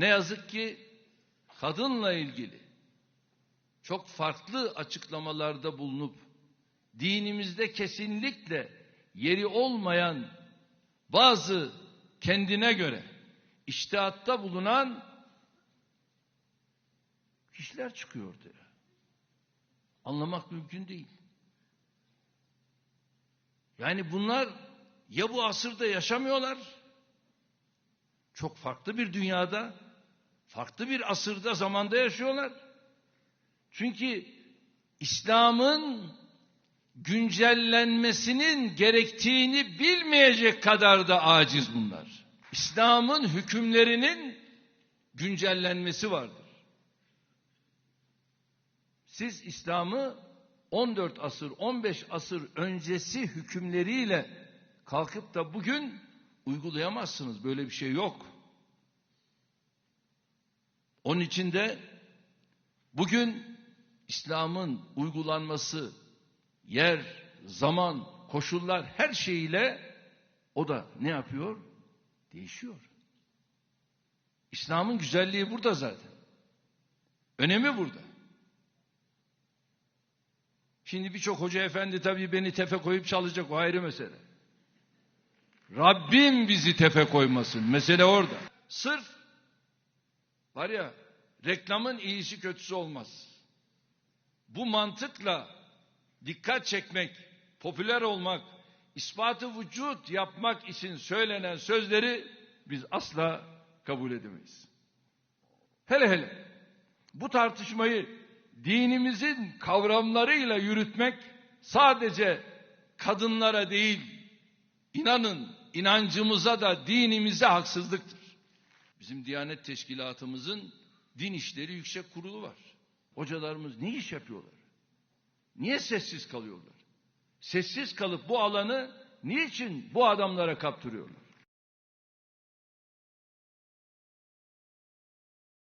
Ne yazık ki kadınla ilgili çok farklı açıklamalarda bulunup dinimizde kesinlikle yeri olmayan bazı kendine göre iştihatta bulunan kişiler çıkıyor ortaya. Anlamak mümkün değil. Yani bunlar ya bu asırda yaşamıyorlar, çok farklı bir dünyada, farklı bir asırda, zamanda yaşıyorlar. Çünkü İslam'ın güncellenmesinin gerektiğini bilmeyecek kadar da aciz bunlar. İslam'ın hükümlerinin güncellenmesi vardır. Siz İslam'ı 14 asır, 15 asır öncesi hükümleriyle kalkıp da bugün uygulayamazsınız. Böyle bir şey yok. Onun için de bugün İslam'ın uygulanması yer, zaman, koşullar her şeyiyle o da ne yapıyor? Değişiyor. İslam'ın güzelliği burada zaten. Önemi burada. Şimdi birçok hoca efendi tabii beni tefe koyup çalacak o ayrı mesele. Rabbim bizi tefe koymasın. Mesele orada. Sırf var ya reklamın iyisi kötüsü olmaz. Bu mantıkla dikkat çekmek, popüler olmak, ispatı vücut yapmak için söylenen sözleri biz asla kabul edemeyiz. Hele hele bu tartışmayı dinimizin kavramlarıyla yürütmek sadece kadınlara değil, inanın inancımıza da dinimize haksızlıktır. Bizim Diyanet Teşkilatımızın din işleri yüksek kurulu var. Hocalarımız ne iş yapıyorlar? Niye sessiz kalıyorlar? Sessiz kalıp bu alanı niçin bu adamlara kaptırıyorlar?